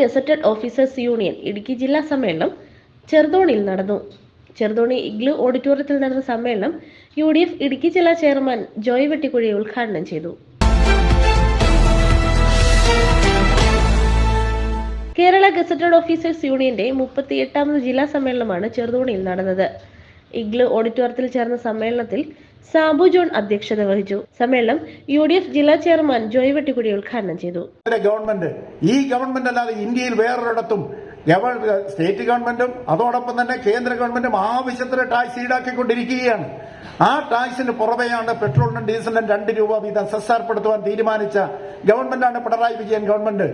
Gazetted officers union Idukki ജില്ലാ സമ്മേളനം ചെറുതോണിയിൽ നടന്നു. ചെറുതോണി ഇഗ്ലു ഓഡിറ്റോറിയത്തിൽ നടന്ന സമ്മേളനം യു ഡി എഫ് ഇടുക്കി ജില്ലാ ചെയർമാൻ ജോയ് വെട്ടിക്കുഴി ഉദ്ഘാടനം ചെയ്തു. കേരള ഗസറ്റഡ് ഓഫീസേഴ്സ് യൂണിയന്റെ മുപ്പത്തി എട്ടാമത് ജില്ലാ സമ്മേളനമാണ് ചെറുതോണിയിൽ നടന്നത്. ഇഗ്ലു ഓഡിറ്റോറിയത്തിൽ ചേർന്ന സമ്മേളനത്തിൽ സാബു ജോൺ അധ്യക്ഷത വഹിച്ചു. സമ്മേളനം യു ഡി എഫ് ജില്ലാ ചെയർമാൻ ജോയ് വെട്ടിക്കുടി ഉദ്ഘാടനം ചെയ്തു. ഗവൺമെന്റ് ഈ ഗവൺമെന്റ് അല്ലാതെ ഇന്ത്യയിൽ വേറൊരിടത്തും സ്റ്റേറ്റ് ഗവൺമെന്റും അതോടൊപ്പം തന്നെ കേന്ദ്ര ഗവൺമെന്റും ആവശ്യത്തിന് ടാക്സ് ഈടാക്കിക്കൊണ്ടിരിക്കുകയാണ്. ആ ടാക്സിന് പുറമെയാണ് പെട്രോളിനും ഡീസലിനും രണ്ട് രൂപ വീതം സസ്സാർപ്പെടുത്തുവാൻ തീരുമാനിച്ച ഗവൺമെന്റാണ് പിണറായി വിജയൻ ഗവൺമെന്റ്.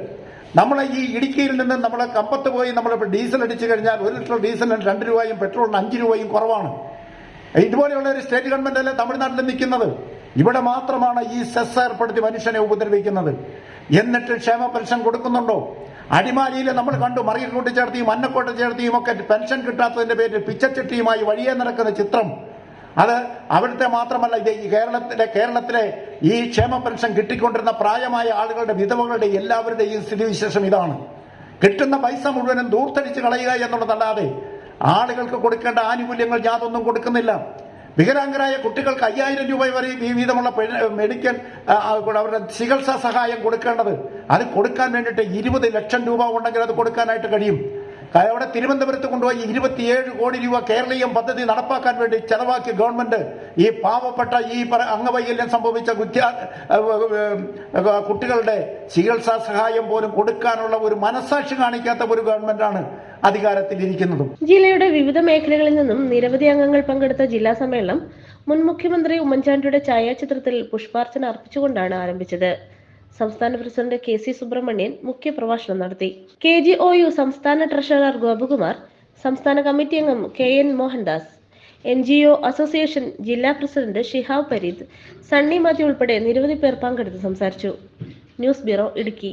നമ്മളെ ഈ ഇടുക്കിയിൽ നിന്ന് നമ്മളെ കമ്പത്ത് പോയി നമ്മൾ ഡീസൽ അടിച്ചു കഴിഞ്ഞാൽ ഒരു ലിറ്റർ ഡീസലിന് രണ്ട് രൂപയും പെട്രോളിന് അഞ്ച് രൂപയും കുറവാണ്. ഇതുപോലെയുള്ള ഒരു സ്റ്റേറ്റ് ഗവൺമെന്റ് അല്ലേ തമിഴ്നാട്ടിൽ നിൽക്കുന്നത്? ഇവിടെ മാത്രമാണ് ഈ സെസ് ഏർപ്പെടുത്തി മനുഷ്യനെ ഉപദ്രവിക്കുന്നത്. എന്നിട്ട് ക്ഷേമ പെൻഷൻ കൊടുക്കുന്നുണ്ടോ? അടിമാലിയിൽ നമ്മൾ കണ്ടു മറിയ കൂട്ടിച്ചേർത്തിയും മന്നക്കോട്ട ചേർത്തിയും ഒക്കെ പെൻഷൻ കിട്ടാത്തതിന്റെ പേരിൽ പിച്ചച്ചട്ടിയുമായി വഴിയെ നടക്കുന്ന ചിത്രം. അത് അവിടുത്തെ മാത്രമല്ല ഇത് ഈ കേരളത്തിലെ കേരളത്തിലെ ഈ ക്ഷേമ പെൻഷൻ കിട്ടിക്കൊണ്ടിരുന്ന പ്രായമായ ആളുകളുടെ വിധവകളുടെ എല്ലാവരുടെയും സ്ഥിതിവിശേഷം ഇതാണ്. കിട്ടുന്ന പൈസ മുഴുവനും ദൂർത്തടിച്ച് കളയുക എന്നുള്ളതല്ലാതെ ആളുകൾക്ക് കൊടുക്കേണ്ട ആനുകൂല്യങ്ങൾ യാതൊന്നും കൊടുക്കുന്നില്ല. വികലാംഗരായ കുട്ടികൾക്ക് അയ്യായിരം രൂപ വരെ വീതമുള്ള മെഡിക്കൽ അവരുടെ ചികിത്സാ സഹായം കൊടുക്കേണ്ടത്. അത് കൊടുക്കാൻ വേണ്ടിയിട്ട് ഇരുപത് ലക്ഷം രൂപ ഉണ്ടെങ്കിൽ അത് കൊടുക്കാനായിട്ട് കഴിയും. അവിടെ തിരുവനന്തപുരത്ത് കൊണ്ടുപോയി ഇരുപത്തിയേഴ് കോടി രൂപ കേരളീയം പദ്ധതി നടപ്പാക്കാൻ വേണ്ടി ചെലവാക്കിയ ഗവൺമെന്റ് ഈ പാവപ്പെട്ട ഈ അംഗവൈകല്യം സംഭവിച്ച കുട്ടികളുടെ ചികിത്സാ സഹായം പോലും കൊടുക്കാനുള്ള ഒരു മനസാക്ഷി കാണിക്കാത്ത ഒരു ഗവൺമെന്റാണ് അധികാരത്തിലിരിക്കുന്നതും ജില്ലയുടെ വിവിധ മേഖലകളിൽ നിന്നും നിരവധി അംഗങ്ങൾ പങ്കെടുത്ത ജില്ലാ സമ്മേളനം മുൻ മുഖ്യമന്ത്രി ഉമ്മൻചാണ്ടിയുടെ ഛായാചിത്രത്തിൽ പുഷ്പാർച്ചന അർപ്പിച്ചുകൊണ്ടാണ് ആരംഭിച്ചത്. സംസ്ഥാന പ്രസിഡന്റ് കെ സി സുബ്രഹ്മണ്യൻ മുഖ്യപ്രഭാഷണം നടത്തി. കെ ജി ഒ യു സംസ്ഥാന ട്രഷറർ ഗോപകുമാർ സംസ്ഥാന കമ്മിറ്റി അംഗം K N Mohandas N G O association ജില്ലാ president Shihab Pareed Sunny Mathew ഉൾപ്പെടെ നിരവധി പേർ പങ്കെടുത്ത് സംസാരിച്ചു. News bureau Idukki.